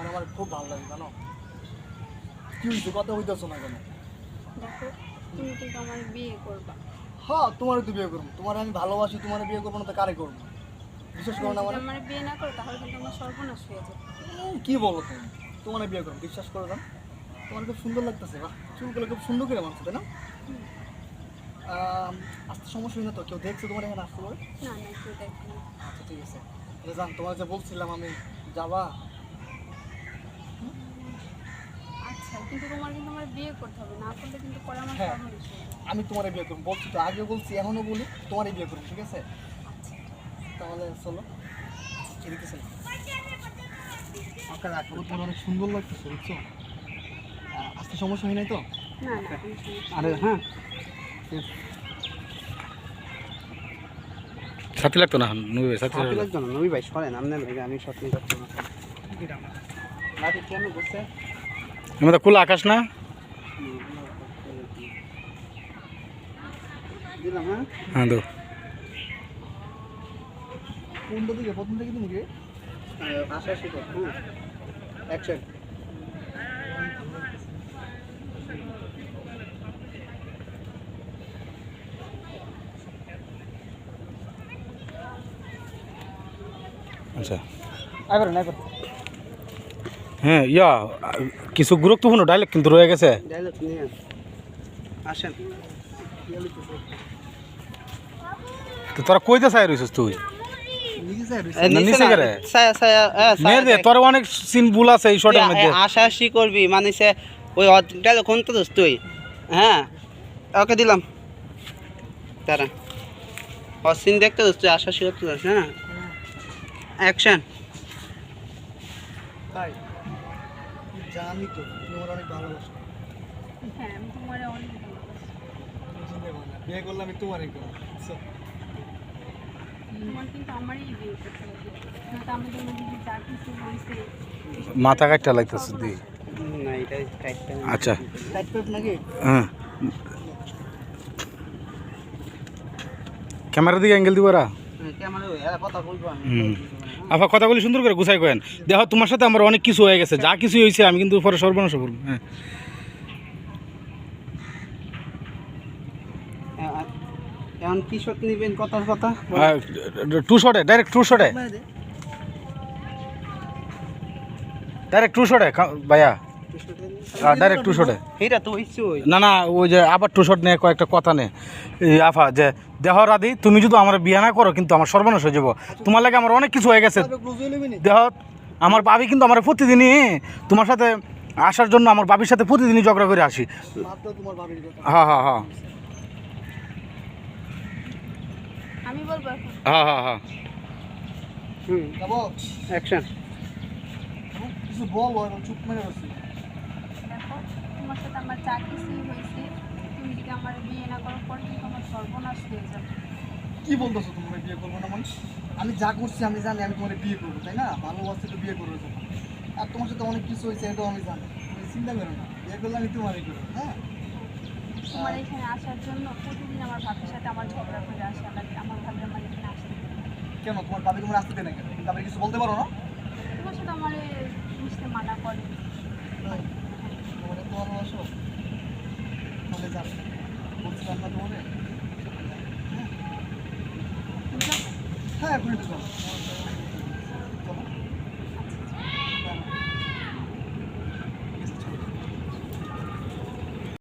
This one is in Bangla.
তোমার আমার খুব ভালো লাগে জানো? কি হয়েছে কথা হইতেছো না কেন? দেখো তুমি কিন্তু আমার বিয়ে করবা। হ্যাঁ তো বিয়ে করব। তোমার আমি ভালোবাসি তোমার বিয়ে করব না তো কারে করব? বিশ্বাস করো না মানে আমার বিয়ে না করো তাহলে কিন্তু আমার সর্বনাশ হয়ে যাবে। কি বলো তুমি? তোমার বিয়ে করব বিশ্বাস করো না। তোমার খুব সুন্দর লাগতেছে বাহ। চুলগুলো খুব সুন্দর করে মানছে তাই না। আসতে সমস্যা হয় না তো? কেউ দেখছে তোমার এখানে আসতে পারে? না না কেউ দেখবে আচ্ছা ঠিক আছে। জান তোমার যে বলছিলাম আমি যাবা আচ্ছা কিন্তু তোমার কিন্তু আমার বিয়ে করতে হবে না করলে কিন্তু পরে আমার হ্যাঁ। আমি তোমার বিয়ে করব। বলছি তো আগে বলছি এখনও বলি তোমার বিয়ে করব ঠিক আছে? আচ্ছা। তাহলে চলো এদিকে চলো। আপনার রাখব তোমার অনেক সুন্দর লাগতেছে বুঝছ? আ- আসতে সমস্যা হয় নাই তো? না না কোনো সমস্যা আরে হ্যাঁ। সাথে লাগতো না নবী ভাই? সাথে লাগতো না? নবী ভাই সরেন আপনার ভাই আমি সত্যি করতে না কেন বসে আমাদের খোলা আকাশ না? হ্যাঁ দো কোনটা দিকে প্রথম থেকে তুমি কি আশা শিখো অ্যাকশন আচ্ছা আইবার না আইবার হ্যাঁ ইয়া কিছু গুরুত্বপূর্ণ ডাইলেক্ট কিন্তু রয়ে গেছে। ডায়লগ আসেন। তো তোরা কইতে চাই রইছিস তুই? নিজে চাই রইছে। না, নিচে করে? ছায়া ছায়া হ্যাঁ তোর অনেক সিন ভুল আছে এই শর্টের মধ্যে। আশা আশি করবি মানে সে ওই ডায়লগ কোন তো তুই? হ্যাঁ? ওকে দিলাম। তারা অসিন দেখতে আশা হ্যাঁ? অ্যাকশন তুই। জানি তো তুমি আমার অনেক ভালোবাসো। হ্যাঁ আমি তোমার অনেক ভালোবাসি। বিয়ে করলে আমি তোমারই করব বিয়ে মাথা কাটটা লাগতেছে দি। না এটা কাটতে আচ্ছা। টাইট পেপ নাকি? হ্যাঁ ক্যামেরার দিকে অ্যাঙ্গেল দিবারা হ্যাঁ, আফা কথাগুলি সুন্দর করে গুছাই কেন দেখো তোমার সাথে আমার অনেক কিছু হয়ে গেছে। যা কিছু হয়েছে আমি কিন্তু পরে সর্বনাশ করব। হ্যাঁ। হ্যাঁ, এখন কি শট নিবেন কথার কথা? টু শটে ডাইরেক্ট টু শটে। ডাইরেক্ট টু শটে ভাইয়া। ডাইরেক্ট টু শটে এটা তো হইছে না না ওই যে আবার টু শট নিয়ে কয়েকটা কথা নে আফা যে দেহ রাদি তুমি যদি আমার বিয়ে না করো কিন্তু আমার সর্বনাশ হয়ে যাব। তোমার লাগে আমার অনেক কিছু হয়ে গেছে। বুঝে দেহ আমার বাবি কিন্তু আমার প্রতিদিনই তোমার সাথে আসার জন্য আমার বাবির সাথে প্রতিদিনই ঝগড়া করে আসি। হ্যাঁ হ্যাঁ হ্যাঁ আমি বলব এখন। হ্যাঁ হ্যাঁ হ্যাঁ হুম অ্যাকশন কিছু বল চুপ মেরে তোমার সাথে আমার যা কিছুই হয়েছে। তুমি যদি আমার বিয়ে না করার পর কিন্তু আমার সর্বনাশ হয়ে যাবে। কি বলতেছো তোমার বিয়ে করব না মানে? আমি যা করছি আমি জানি আমি তোমার বিয়ে করব তাই না? ভালোবাসতে তো বিয়ে করব যখন। আর তোমার সাথে অনেক কিছু হয়েছে এটাও আমি জানি। তুমি চিন্তা করো না বিয়ে করলে আমি তোমারই করব হ্যাঁ? তোমার এখানে আসার জন্য প্রতিদিন আমার ভাবির সাথে আমার ঝগড়া করে আসা লাগে আমার ভাবি আমার এখানে আসতে কেন? তোমার বাবি তোমার আসতে দেয় না কেন? তুমি কিছু বলতে পারো না? তোমার সাথে আমার মিশতে মানা করে। তাই? তোমার এত ভালোবাসো তাহলে যান বলছিলাম না তোমার হ্যাঁ এখনই তো চলো।